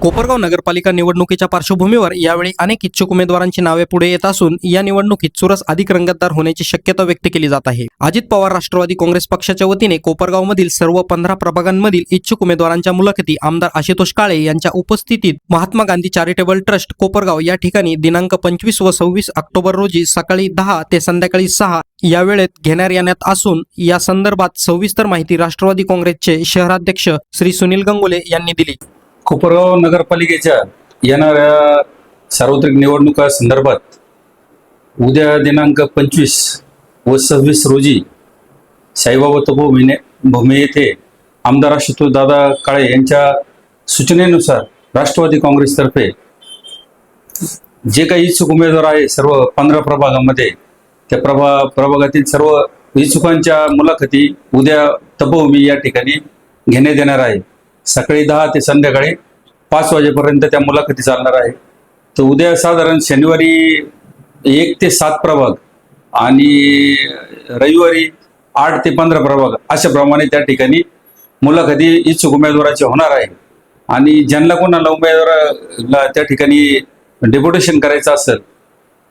कोपरगाव नगरपालिका निवडणुकीच्या पार्श्वभूमीवर यावेळी अनेक इच्छुक उमेदवारांची नावे पुढे येत असून या निवडणुकीत चुरस अधिक रंगतदार होण्याची शक्यता व्यक्त केली जात आहे. अजित पवार राष्ट्रवादी काँग्रेस पक्षाच्या वतीने कोपरगावमधील सर्व पंधरा प्रभागांमधील इच्छुक उमेदवारांच्या मुलाखती आमदार आशुतोष काळे यांच्या उपस्थितीत महात्मा गांधी चॅरिटेबल ट्रस्ट कोपरगाव या ठिकाणी दिनांक पंचवीस व सव्वीस ऑक्टोबर रोजी सकाळी दहा ते संध्याकाळी सहा या वेळेत घेण्यात येण्यात असून या संदर्भात सविस्तर माहिती राष्ट्रवादी काँग्रेसचे शहराध्यक्ष श्री सुनील गंगुले यांनी दिली. कोपरगाव नगरपालिकेच्या येणाऱ्या सार्वत्रिक निवडणुका संदर्भात उद्या दिनांक पंचवीस व सव्वीस रोजी साईबाबा तपोभूमी भूमी येथे आमदार आशुतोष दादा काळे यांच्या सूचनेनुसार राष्ट्रवादी काँग्रेसतर्फे जे काही इच्छुक उमेदवार आहे सर्व पंधरा प्रभागामध्ये त्या प्रभा प्रभागातील सर्व इच्छुकांच्या मुलाखती उद्या तपोभूमी या ठिकाणी घेण्यात येणार आहे. सकाळी दहा ते संध्याकाळी पाच वाजेपर्यंत त्या मुलाखती चालणार आहे. तर उद्या साधारण शनिवारी एक ते सात प्रभाग आणि रविवारी आठ ते पंधरा प्रभाग अशाप्रमाणे त्या ठिकाणी मुलाखती इच्छुक उमेदवाराची होणार आहे. आणि ज्यांना कोणाला उमेदवाराला त्या ठिकाणी डेप्युटेशन करायचं असेल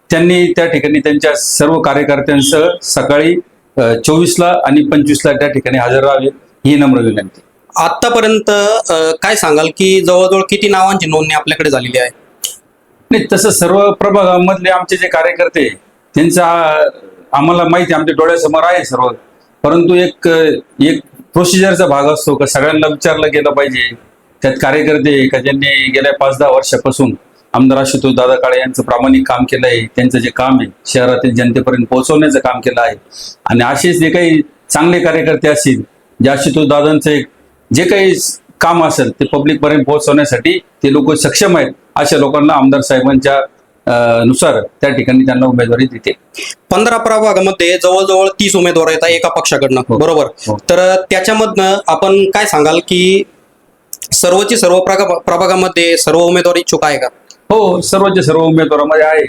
त्यांनी त्या ठिकाणी त्यांच्या सर्व कार्यकर्त्यांसह सकाळी चोवीसला आणि पंचवीसला त्या ठिकाणी हजर राहावे ही नम्र विनंती. आतापर्यंत काय सांगाल की जवळजवळ किती नावांची नोंदणी आपल्याकडे झालेली आहे? नाही तसं सर्व प्रभागामधले आमचे जे कार्यकर्ते त्यांचा आम्हाला माहिती आहे, आमच्या डोळ्यासमोर आहे सर्व. परंतु एक एक प्रोसिजरचा भाग असतो का सगळ्यांना विचारलं गेलं पाहिजे. त्यात कार्यकर्ते का ज्यांनी गेल्या पाच दहा वर्षापासून आमदार आशुतोष दादा काळे यांचं प्रामाणिक काम केलं आहे त्यांचं जे काम आहे शहरातील जनतेपर्यंत पोहोचवण्याचं काम केलं आहे. आणि असेच जे काही चांगले कार्यकर्ते असतील जे आशुतोष दादांचं एक जे काही काम असेल ते पब्लिक पर्यंत पोहोचवण्यासाठी ते लोक सक्षम आहेत अशा लोकांना आमदार साहेबांच्या नुसार त्या ठिकाणी त्यांना उमेदवारी देते पंधरा प्रभागामध्ये जवळजवळ तीस उमेदवार येतात एका पक्षाकडनं हो. बरोबर हो. तर त्याच्यामधनं आपण काय सांगाल की सर्वची सर्व प्रभागामध्ये सर्व उमेदवार इच्छुक आहे का हो सर्वच्या सर्व उमेदवारामध्ये आहे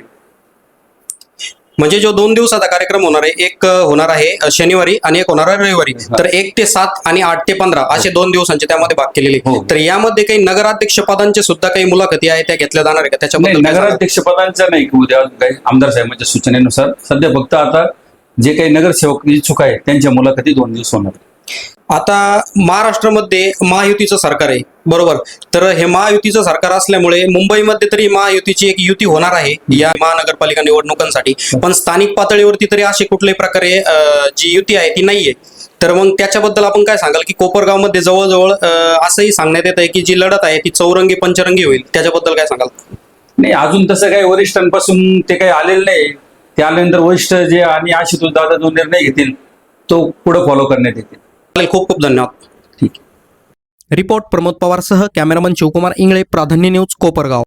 म्हणजे जो दोन दिवसाचा कार्यक्रम होणार आहे एक होणार आहे शनिवारी आणि एक होणार आहे रविवारी. तर एक ते सात आणि आठ ते पंधरा असे दोन दिवसांचे त्यामध्ये भाग केलेले. हो. तर यामध्ये काही नगराध्यक्ष पदांचे सुद्धा काही मुलाखती आहे त्या घेतल्या जाणार आहे का? सांगाल? नगराध्यक्ष पदांचं नाही की उद्या काही आमदार साहेबांच्या सूचनेनुसार. सध्या फक्त आता जे काही नगरसेवक इच्छुक आहे त्यांच्या मुलाखती दोन दिवस होणार आता महाराष्ट्रामध्ये महायुतीचं सरकार आहे बरोबर? तर हे महायुतीचं सरकार असल्यामुळे मुंबईमध्ये तरी महायुतीची एक युती होणार आहे या महानगरपालिका निवडणुकांसाठी. पण स्थानिक पातळीवरती तरी अशी कुठल्याही प्रकारे जी युती आहे ती नाहीये. तर मग त्याच्याबद्दल आपण काय सांगाल की कोपरगावमध्ये जवळजवळ असंही सांगण्यात येत आहे की जी लढत आहे ती चौरंगी पंचरंगी होईल. त्याच्याबद्दल काय सांगाल? नाही अजून तसं काही वरिष्ठांपासून ते काही आलेलं नाही. ते आल्यानंतर वरिष्ठ जे आणि आशितोष दादा जो निर्णय घेतील तो पुढे फॉलो करण्यात येतील. चालेल खूप खूप धन्यवाद. ठीक. रिपोर्ट प्रमोद पवारसह कॅमेरामन शिवकुमार इंगळे प्राधान्य न्यूज कोपरगाव.